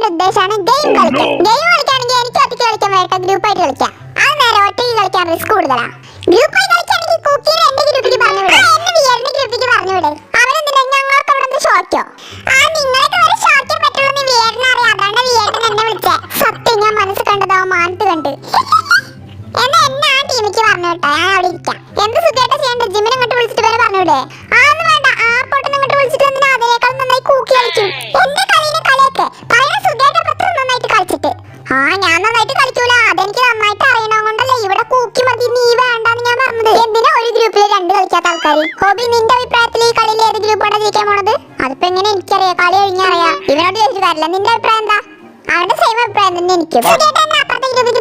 കളിക്കുന്നതിന്റെ ഉദ്ദേശമാണ് game കളിക്കുക game കളിക്കുകയാണെങ്കിൽ എനിക്ക് ഒറ്റയ്ക്ക് കളിക്കാൻ വേണ്ട ഗ്രൂപ്പായിട്ട് കളിക്കാം. അത് നേരെ ഒറ്റയ്ക്ക് കളിക്കാൻ റിസ്ക് കൂടുതലാ. ഗ്രൂപ്പായി കളിക്കുകയാണെങ്കിൽ കുക്കിനെ എന്റെ ഗ്രൂപ്പിൽ പറഞ്ഞു വിടും. എന്നെ നീ എന്റെ ഗ്രൂപ്പിലേക്ക് പറഞ്ഞു വിടും. അവരെന്തിനാ ഞങ്ങൾക്ക് അവിടെ നിന്ന് ഷോക്കോ ആ നിങ്ങൾക്ക് ഒരു ഷോക്കേ പറ്റുള്ളൂ നീ വിയേട്ടനെ അറിയാം. അതാണ് വിയേട്ടൻ എന്നെ വിളിച്ചേ. സത്യം ഞാൻ മനസ്സ് കണ്ടതാ മാനത്ത് കണ്ട്. എന്നാ എന്നെ ആ ടീമിക്ക് പറഞ്ഞു കേട്ടോ ഞാൻ അവിടെ ഇരിക്കാം. എന്ത് സുഖമായിട്ട് ചെയ്യണ്ട ജിമ്മിനെ അങ്ങോട്ട് വിളിച്ചിട്ട് വരെ പറഞ്ഞു വിടേ. ആൾക്കാർ ഹോബി നിന്റെ അഭിപ്രായത്തിൽ ഈ കളിയിൽ ഏത് ഗ്രൂപ്പാണ് ജയിക്കാൻ പോണത്? അതിപ്പോ എങ്ങനെ എനിക്കറിയാം. കളി കഴിഞ്ഞറിയാം ഇവനോട് ചോദിച്ചു കാര്യമില്ല. നിന്റെ അഭിപ്രായം എന്താ? അവന്റെ സെയിം അഭിപ്രായം തന്നെ എനിക്ക്.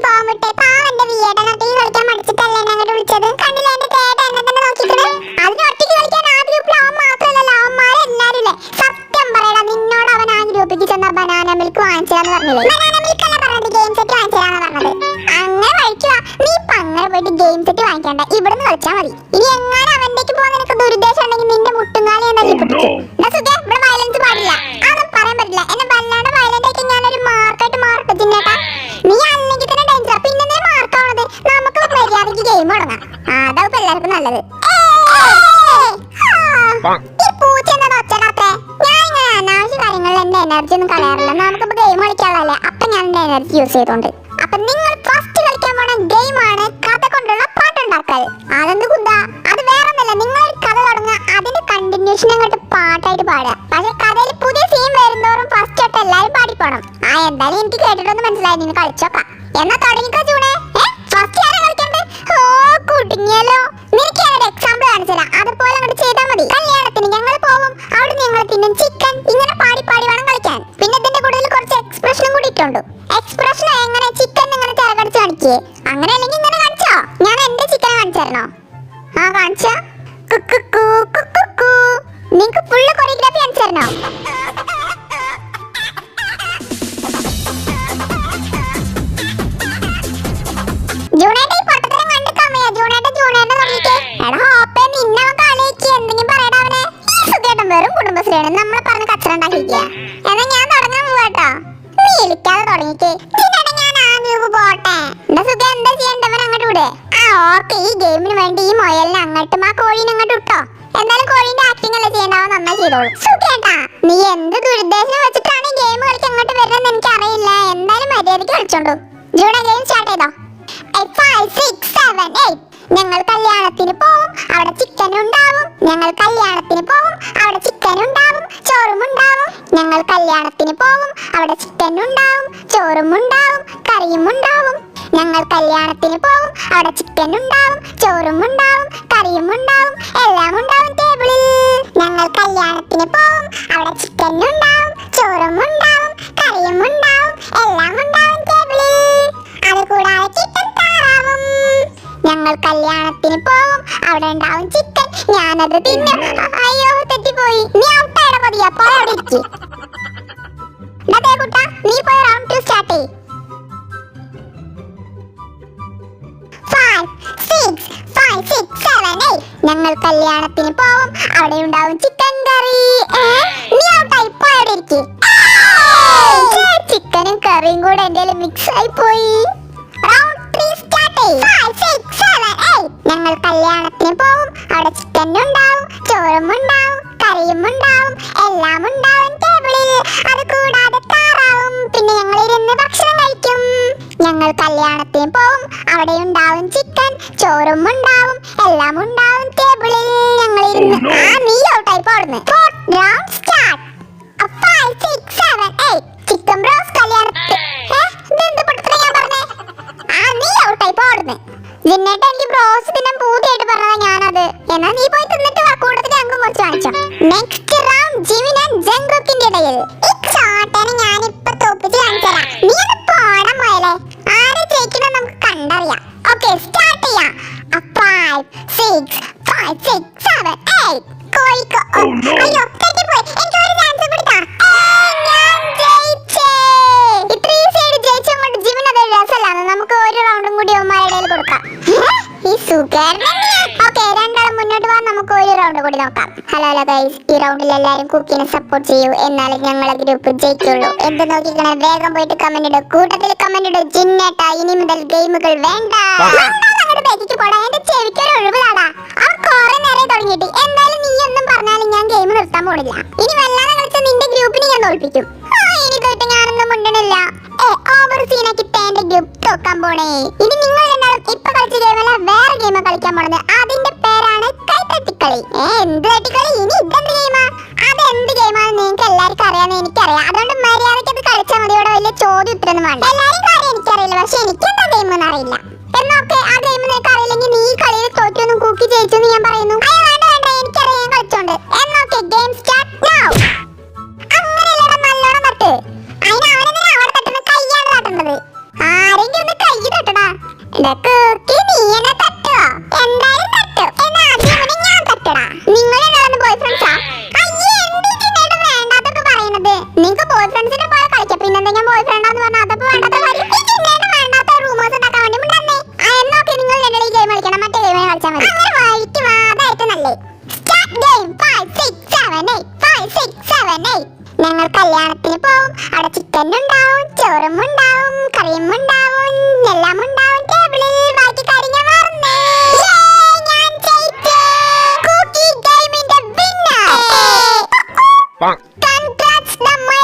പോകാൻ വിട്ടേ. പാവന്റെ വിയേട്ടനൊക്കെ ഈ കളിക്കാൻ മടിച്ചിട്ടല്ലേ അങ്ങോട്ട് വിളിച്ചത്? കണ്ടില്ല എന്റെ എന്നെ തന്നെ നോക്കിക്കണേ അതിന് ഒറ്റയ്ക്ക് കളിക്കാൻ ആ ഗ്രൂപ്പിൽ അവൻ മാത്രമല്ലല്ലോ. അവന്മാരെല്ലാരും ഇല്ലേ? സത്യം പറയടാ നിന്നോട് അവൻ ആ ചെന്ന ബനാന മിൽക്ക് വാങ്ങിച്ചാന്ന് പറഞ്ഞില്ലേ? ബനാന മിൽക്ക് അല്ല പറഞ്ഞത്? ഗെയിം സെറ്റ് വാങ്ങിച്ചാന്ന് പറഞ്ഞത്. അങ്ങനെ കഴിക്കുക നീ ഇപ്പൊ അങ്ങനെ പോയിട്ട് ഗെയിം സെറ്റ് വാങ്ങിക്കണ്ട. ഇവിടുന്ന് കളിച്ചാൽ മതി. ഇനി എങ്ങനെ അവന്റേക്ക് എന്റെ എനർജി ഒന്നും കളയാറില്ല. നമുക്കിപ്പോ ഗെയിം കളിക്കാനുള്ളതല്ലേ? അപ്പൊ ഞാൻ എന്റെ എനർജി യൂസ് ചെയ്തോണ്ട്. അപ്പൊ നിങ്ങൾ ഫസ്റ്റ് കളിക്കാൻ പോണ ആണ് കഥ കൊണ്ടുള്ള പാട്ടുണ്ടാക്കൽ. അതെന്ത് കുന്താ? അത് വേറൊന്നല്ല. നിങ്ങൾ കഥ തുടങ്ങുക. അതിന്റെ കണ്ടിന്യൂഷൻ അങ്ങോട്ട് പാട്ടായിട്ട് പാടുക. പക്ഷെ കഥയിൽ പുതിയ സീൻ വരുന്നോറും ഫസ്റ്റ് തൊട്ട് എല്ലാരും പാടിപ്പോണം ആ എന്തായാലും എനിക്ക് കേട്ടിട്ടൊന്നും മനസ്സിലായി നിങ്ങൾ കളിച്ചോക്കാം. എന്നാ തുടങ്ങിക്കോ വെറും കുടുംബശ്രീയാണ്. നമ്മളെ പറഞ്ഞ് കച്ചറ ഉണ്ടാക്കിക്കുക എന്നാ ഞാൻ തുടങ്ങാൻ പോവാട്ടോ നീ ഇരിക്കാതെ തുടങ്ങിക്കേ എന്താ ചെയ്യണ്ടവൻ അങ്ങോട്ട് വിട്. ആ ഓക്കെ ഈ ഗെയിമിന് വേണ്ടി ഈ മൊയലിനെ അങ്ങോട്ടും ആ കോഴീനെ അങ്ങോട്ടും ഇട്ടോ. എന്തായാലും കോറിന്റെ ആക്ടിംഗ് അല്ലേ ചെയ്യണ്ടാവും നന്നായി ചെയ്തോളൂ. സുഖേട്ടാ. നീ എന്ത് ദുരുദ്ദേശം വെച്ചിട്ടാണ് ഗെയിം കളിക്ക് അങ്ങോട്ട് വരുന്നത് എനിക്ക് അറിയില്ല എന്തായാലും മര്യാദയ്ക്ക് കളിച്ചോണ്ടു. ജൂണ ഗെയിം സ്റ്റാർട്ട് ചെയ്തോ? ഫൈവ് സിക്സ് സെവൻ എയ്റ്റ് ഞങ്ങൾ കല്യാണത്തിന് പോവും അവിടെ ചിക്കൻ ഉണ്ടാവും. ഞങ്ങൾ കല്യാണത്തിന് പോവും അവിടെ ചിക്കൻ ഉണ്ടാവും ചോറും ഉണ്ടാവും. ഞങ്ങൾ കല്യാണത്തിന് പോവും അവിടെ ചിക്കൻ ഉണ്ടാവും ചോറും ഉണ്ടാവും കറിയും ഉണ്ടാവും. ഞങ്ങൾ കല്യാണത്തിന് പോകും. അവിടെ ചിക്കൻ ഉണ്ടാവും ചോറും ഉണ്ടാവും കറിയും ഉണ്ടാവും എല്ലാം ഉണ്ടാവും ടേബിളിൽ ഞങ്ങൾ കല്യാണത്തിന് പോകും. അവിടെ ചിക്കൻ ഉണ്ടാവും ചോറും ഉണ്ടാവും കറിയും ഉണ്ടാവും എല്ലാം ഉണ്ടാവും ടേബിളിൽ അതുകൂടാതെ ചിക്കൻ താറാവും. ഞങ്ങൾ കല്യാണത്തിന് പോകും. അവിടെ ഉണ്ടാവും ചിക്കൻ ഞാനത് തിന്നും. അയ്യോ തെറ്റിപ്പോയി. നീ ഔട്ടായുടെ മതിയാ പോയി അവിടെ ഇരിക്ക്. കല്യാണത്തിന് പോവും. അവിടെ ഉണ്ടാവും ചിക്കൻ കറി? നീ ഔട്ടായി പോയി അവിടെ ചിക്കനും കറിയും കൂടെ എന്റെ മിക്സ് ആയി പോയി. ഞങ്ങൾ കല്യാണത്തിന് പോവും. അവിടെ ചിക്കനും ഉണ്ടാവും ചോറും ഉണ്ടാവും കറിയും ഉണ്ടാവും എല്ലാം ഉണ്ടാവും ടേബിളിൽ അത് കൂടാതെ താറാവും. പിന്നെ ഞങ്ങൾ ഇരുന്ന് ഭക്ഷണം കഴിക്കും. ഞങ്ങൾ കല്യാണത്തിന് പോവും. അവിടെ ഉണ്ടാവും ചിക്കൻ ചോറും ഉണ്ടാവും എല്ലാം ഉണ്ടാവും. ഞങ്ങൾ ഇരുന്ന് ആ നീ ഔട്ടായി പോടുന്നു round start five six seven eight chicken bros കല്യാണത്തിന് ഏ? ഇതെന്ത് പൊട്ടത്തരം ഞാൻ പറഞ്ഞേ? ആ നീ ഔട്ടായി പോടുന്നു ജിന്നേട്ട എനിക്ക് ബ്രോസ് തിന്നാൻ പൂതിയായിട്ട് പറഞ്ഞതാ ഞാനത്. എന്നാ നീ പോയി തിന്നിട്ട് വാ കൂട്ടത്തിൽ ഞങ്ങൾക്ക് കുറച്ച് വാങ്ങിച്ചോ. നെക്സ്റ്റ് റൗണ്ട് ജിമിൻ ആൻഡ് ജംഗുക്കിന്റെ ഇടയിൽ. നോക്കാം. ഹലോ ഹലോ ഗൈസ് ഈ റൗണ്ടിൽ എല്ലാവരും കുക്കിനെ സപ്പോർട്ട് ചെയ്യൂ. എന്നാലേ ഞങ്ങളെ ഗ്രൂപ്പ് ജയിക്കുള്ളൂ. എന്ത് നോക്കിക്കണേ? വേഗം പോയിട്ട് കമന്റ് ഇടും. കൂട്ടത്തിൽ കമന്റ് ഇടും. ജിന്നേട്ട ഇനി മുതൽ ഗെയിമുകൾ വേണ്ട. അങ്ങോട്ട് ബേക്കിക്ക് പോടാ. എന്റെ ചെവിക്ക് ഒരു ഒഴിവിലാടാ അവൻ കുറെ നേരെ തുടങ്ങിയിട്ട്. എന്തായാലും നീ ഒന്നും പറഞ്ഞാലും ഞാൻ ഗെയിം നിർത്താൻ പോണില്ല. ഇനി വല്ലാതെ കളിച്ച നിന്റെ ഗ്രൂപ്പിനെ ഞാൻ തോൽപ്പിക്കും. തൊട്ട് ഞാനൊന്നും മുണ്ടണില്ല. ഓവർ സീനാക്കി തേന്റെ ഗ്രൂപ്പ് തോക്കാൻ പോണേ. ഇനി നിങ്ങൾ രണ്ടാളും ഇപ്പൊ കളിച്ച ഗെയിമല്ല വേറെ ഗെയിം കളിക്കാൻ പോണത്. അതിന്റെ എന്ത് ഗെയിമാണെന്ന് നിങ്ങൾക്ക് എല്ലാവർക്കും അറിയാന്ന് എനിക്കറിയാം. അതുകൊണ്ട് മര്യാദയ്ക്ക് അത് കളിച്ചാൽ മതി. ഇവിടെ വലിയ ചോദ്യം ഉത്തരൊന്നും വേണ്ട. എല്ലാരും കാര്യം എനിക്കറിയില്ല. പക്ഷെ എനിക്കെന്താ ഗെയിം എന്ന് അറിയില്ല. എന്നൊക്കെ ആ ഗെയിം നിനക്ക് അറിയില്ലെങ്കിൽ നീ കളിയിൽ തോറ്റൊന്നും കൂക്കി ജയിച്ചു ഞാൻ പറയുന്നു. അയ്യോ വേണ്ട വേണ്ട. എനിക്കറിയാം. ഞാൻ കളിച്ചോണ്ട്. എന്നൊക്കെ ഗെയിം സ്റ്റാർട്ട് നൗ അങ്ങനെയല്ലടാ നല്ലോണം തട്ട്. അതിന് അവനെന്തിനാ അവിടെ തട്ടുന്നത്? കൈയാണ് തട്ടുന്നത്. ആരെങ്കിലും ഒന്ന് കൈ തട്ടടാ. കൂക്കി നീ എന്നെ തട്ടുവോ? എന്തായാലും ഞാൻ പറയുന്നത്? നിങ്ങൾക്ക് ബോയ് ഫ്രണ്ട്സിന്റെ പോലെ കളിക്കാം. പിന്നെ എന്തെങ്കിലും ബോയ് ഫ്രണ്ടാന്ന് പറഞ്ഞാൽ അതപ്പോ വേണ്ടാത്ത കാര്യം. ഇതിന്റെയാണ് വേണ്ടാത്ത റൂമേഴ്സ് ഉണ്ടാക്കാൻ വേണ്ടി മുണ്ടന്നേ എന്നൊക്കെ നിങ്ങൾ ഈ ഗെയിം കളിക്കണം. മറ്റേ game five six seven eight five six seven eight ഞങ്ങൾ കല്യാണത്തിന് പോവും. അവിടെ ചിക്കൻ ഉണ്ടാവും ചോറും нам